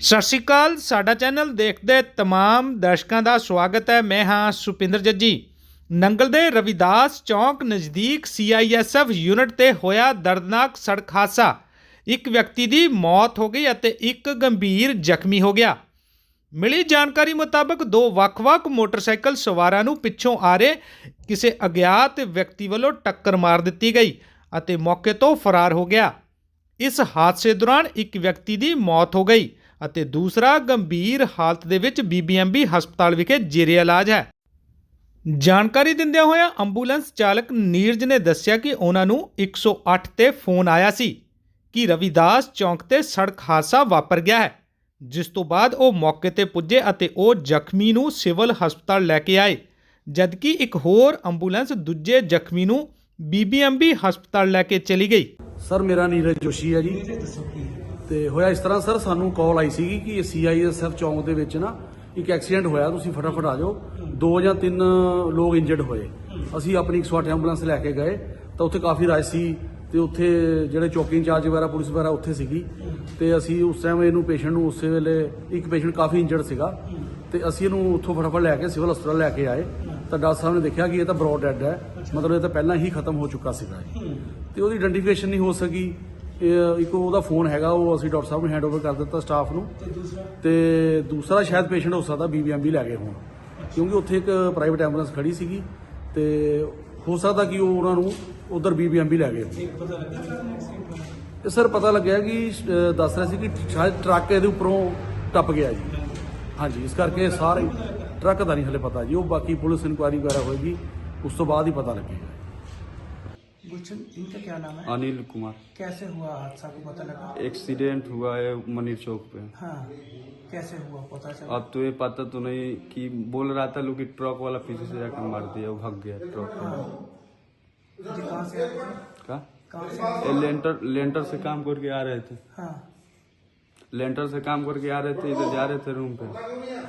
ਸਤਿ ਸ਼੍ਰੀ ਅਕਾਲ, ਸਾਡਾ ਚੈਨਲ ਦੇਖਦੇ ਤਮਾਮ ਦਰਸ਼ਕਾਂ ਦਾ ਸਵਾਗਤ ਹੈ। ਮੈਂ ਹਾਂ ਸੁਪਿੰਦਰ ਜੱਜੀ। ਨੰਗਲ ਦੇ ਰਵਿਦਾਸ ਚੌਂਕ ਨਜ਼ਦੀਕ ਸੀਆਈਐਸਐਫ ਯੂਨਿਟ ਤੇ ਹੋਇਆ ਦਰਦਨਾਕ ਸੜਕ ਹਾਦਸਾ। ਇੱਕ ਵਿਅਕਤੀ ਦੀ ਮੌਤ ਹੋ ਗਈ ਅਤੇ ਇੱਕ ਗੰਭੀਰ ਜ਼ਖਮੀ ਹੋ ਗਿਆ। ਮਿਲੀ ਜਾਣਕਾਰੀ ਮੁਤਾਬਕ ਦੋ ਵੱਖ-ਵੱਖ ਮੋਟਰਸਾਈਕਲ ਸਵਾਰਾਂ ਨੂੰ ਪਿੱਛੋਂ ਆ ਰਹੇ ਕਿਸੇ ਅਗਿਆਤ ਵਿਅਕਤੀ ਵੱਲੋਂ ਟੱਕਰ ਮਾਰ ਦਿੱਤੀ ਗਈ ਅਤੇ ਮੌਕੇ ਤੋਂ ਫਰਾਰ ਹੋ ਗਿਆ। ਇਸ ਹਾਦਸੇ ਦੌਰਾਨ ਇੱਕ ਵਿਅਕਤੀ ਦੀ ਮੌਤ ਹੋ ਗਈ ਅਤੇ ਦੂਸਰਾ ਗੰਭੀਰ ਹਾਲਤ ਦੇ ਵਿੱਚ ਬੀਬੀਐਮਬੀ ਹਸਪਤਾਲ ਵਿਖੇ ਜੇਰੇ ਇਲਾਜ ਹੈ। ਜਾਣਕਾਰੀ ਦਿੰਦਿਆਂ ਹੋਇਆ ਐਂਬੂਲੈਂਸ ਚਾਲਕ ਨੀਰਜ ਨੇ ਦੱਸਿਆ ਕਿ ਉਹਨਾਂ ਨੂੰ 108 ਤੇ ਫੋਨ ਆਇਆ ਸੀ ਕਿ ਰਵਿਦਾਸ ਚੌਂਕ ਤੇ ਸੜਕ ਹਾਦਸਾ ਵਾਪਰ ਗਿਆ ਹੈ। ਜਿਸ ਤੋਂ ਬਾਅਦ ਉਹ ਮੌਕੇ ਤੇ ਪੁੱਜੇ ਅਤੇ ਉਹ ਜ਼ਖਮੀ ਨੂੰ ਸਿਵਲ ਹਸਪਤਾਲ ਲੈ ਕੇ ਆਏ, ਜਦਕਿ ਇੱਕ ਹੋਰ ਐਂਬੂਲੈਂਸ ਦੂਜੇ ਜ਼ਖਮੀ ਨੂੰ ਬੀਬੀਐਮਬੀ ਹਸਪਤਾਲ ਲੈ ਕੇ ਚਲੀ ਗਈ। ਸਰ, ਮੇਰਾ ਨੀਰਜ ਜੋਸ਼ੀ ਹੈ ਜੀ। ਤੇ ਹੋਇਆ ਇਸ ਤਰ੍ਹਾਂ, ਸਰ, ਸਾਨੂੰ ਕਾਲ ਆਈ ਸੀਗੀ ਕਿ ਸੀਆਈਐਸਐਫ ਚੌਂਕ ਦੇ ਵਿੱਚ ਨਾ ਇੱਕ ਐਕਸੀਡੈਂਟ ਹੋਇਆ, ਤੁਸੀਂ ਫਟਾਫਟ ਆ ਜਾਓ। ਦੋ ਜਾਂ ਤਿੰਨ ਲੋਕ ਇੰਜਰਡ ਹੋਏ। ਅਸੀਂ ਆਪਣੀ 108 ਐਂਬੂਲੈਂਸ ਲੈ ਕੇ ਗਏ, ਤਾਂ ਉੱਥੇ ਕਾਫੀ ਰਸ਼ ਸੀ। ਤੇ ਉੱਥੇ ਜਿਹੜੇ ਚੌਕੀ ਇੰਚਾਰਜ ਵਗੈਰਾ ਪੁਲਿਸ ਵਗੈਰਾ ਉੱਥੇ ਸੀਗੀ। ਤੇ ਅਸੀਂ ਉਸ ਟਾਈਮ ਇਹਨੂੰ ਪੇਸ਼ੈਂਟ ਨੂੰ ਉਸੇ ਵੇਲੇ ਇੱਕ ਪੇਸ਼ੈਂਟ ਕਾਫੀ ਇੰਜਰਡ ਸੀਗਾ। ਤੇ ਅਸੀਂ ਇਹਨੂੰ ਉੱਥੋਂ ਫਟਾਫਟ ਲੈ ਕੇ ਸਿਵਲ ਹਸਪਤਾਲ ਲੈ ਕੇ ਆਏ। ਤਾਂ ਡਾਕਟਰ ਸਾਹਿਬ ਨੇ ਦੇਖਿਆ ਕਿ ਇਹ ਤਾਂ ਬਰੋਡ ਡੈਡ ਹੈ। ਮਤਲਬ ਇਹ ਤਾਂ ਪਹਿਲਾਂ ਹੀ ਖਤਮ ਹੋ ਚੁੱਕਾ ਸੀਗਾ। ਤੇ ਉਹਦੀ ਆਇਡੈਂਟੀਫਿਕੇਸ਼ਨ ਨਹੀਂ ਹੋ ਸਕੀ। ਇਹ ਇੱਕ ਉਹਦਾ ਫੋਨ ਹੈਗਾ ਉਹ ਅਸੀਂ ਡਾਕਟਰ ਸਾਹਿਬ ਨੂੰ ਹੈਂਡਓਵਰ ਕਰ ਦਿੱਤਾ ਸਟਾਫ ਨੂੰ। ਤੇ ਦੂਸਰਾ? ਸ਼ਾਇਦ ਪੇਸ਼ੈਂਟ ਹੋ ਸਕਦਾ ਬੀਬੀਐਮਬੀ ਲੈ ਗਏ ਹੋਣ। ਕਿਉਂਕਿ ਉੱਥੇ ਇੱਕ ਪ੍ਰਾਈਵੇਟ ਐਂਬੂਲੈਂਸ ਖੜੀ ਸੀਗੀ। ਤੇ ਹੋ ਸਕਦਾ ਕਿ ਉਹ ਉਹਨਾਂ ਨੂੰ ਉਧਰ ਬੀਬੀਐਮਬੀ ਲੈ ਗਏ ਇਹ ਸਰ ਪਤਾ ਲੱਗਿਆ ਕਿ ਦੱਸ ਰਿਹਾ ਸੀ ਕਿ ਸ਼ਾਇਦ ਟਰੱਕ ਇਹਦੇ ਉੱਪਰੋਂ ਟੱਪ ਗਿਆ ਜੀ। ਹਾਂਜੀ, ਇਸ ਕਰਕੇ ਸਾਰੇ ਟਰੱਕ ਦਾ ਨਹੀਂ ਹਲੇ ਪਤਾ ਜੀ। ਉਹ ਬਾਕੀ ਪੁਲਿਸ ਇਨਕੁਆਇਰੀ ਵਗੈਰਾ ਹੋਏਗੀ, ਉਸ ਤੋਂ ਬਾਅਦ ਹੀ ਪਤਾ ਲੱਗੇਗਾ। गुलशन इनका क्या नाम है? अनिल कुमार। कैसे हुआ हादसा को पता लगा? एक्सीडेंट हुआ है मनीर चौक पे। हाँ कैसे हुआ पता चला? अब तो ये पता तो नहीं कि बोल रहा था लोग कि ट्रक वाला पीछे से जाकर मार दिया वो भाग गया ट्रक। जी कहाँ से कहाँ लेंटर लेंटर से काम करके आ रहे थे। हाँ। लेंटर से काम करके आ रहे थे इधर जा रहे थे रूम पे।